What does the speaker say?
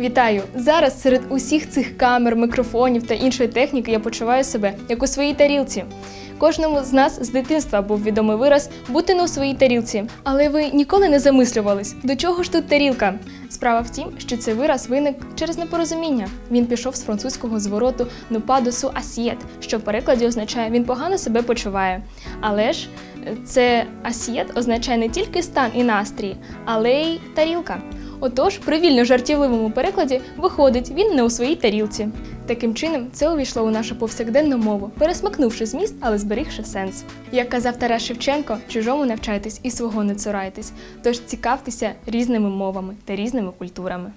Вітаю! Зараз серед усіх цих камер, мікрофонів та іншої техніки я почуваю себе як у своїй тарілці. Кожному з нас з дитинства був відомий вираз бути не у своїй тарілці. Але ви ніколи не замислювались, до чого ж тут тарілка? Справа в тім, що цей вираз виник через непорозуміння. Він пішов з французького звороту «нупадосу асієт», що в перекладі означає він погано себе почуває. Але ж е, це асієт означає не тільки стан і настрій, але й тарілка. Отож, при вільно жартівливому перекладі виходить, він не у своїй тарілці. Таким чином, це увійшло у нашу повсякденну мову, пересмикнувши зміст, але зберігши сенс. Як казав Тарас Шевченко, чужому навчайтесь і свого не цурайтесь, тож цікавтеся різними мовами та різними культурами.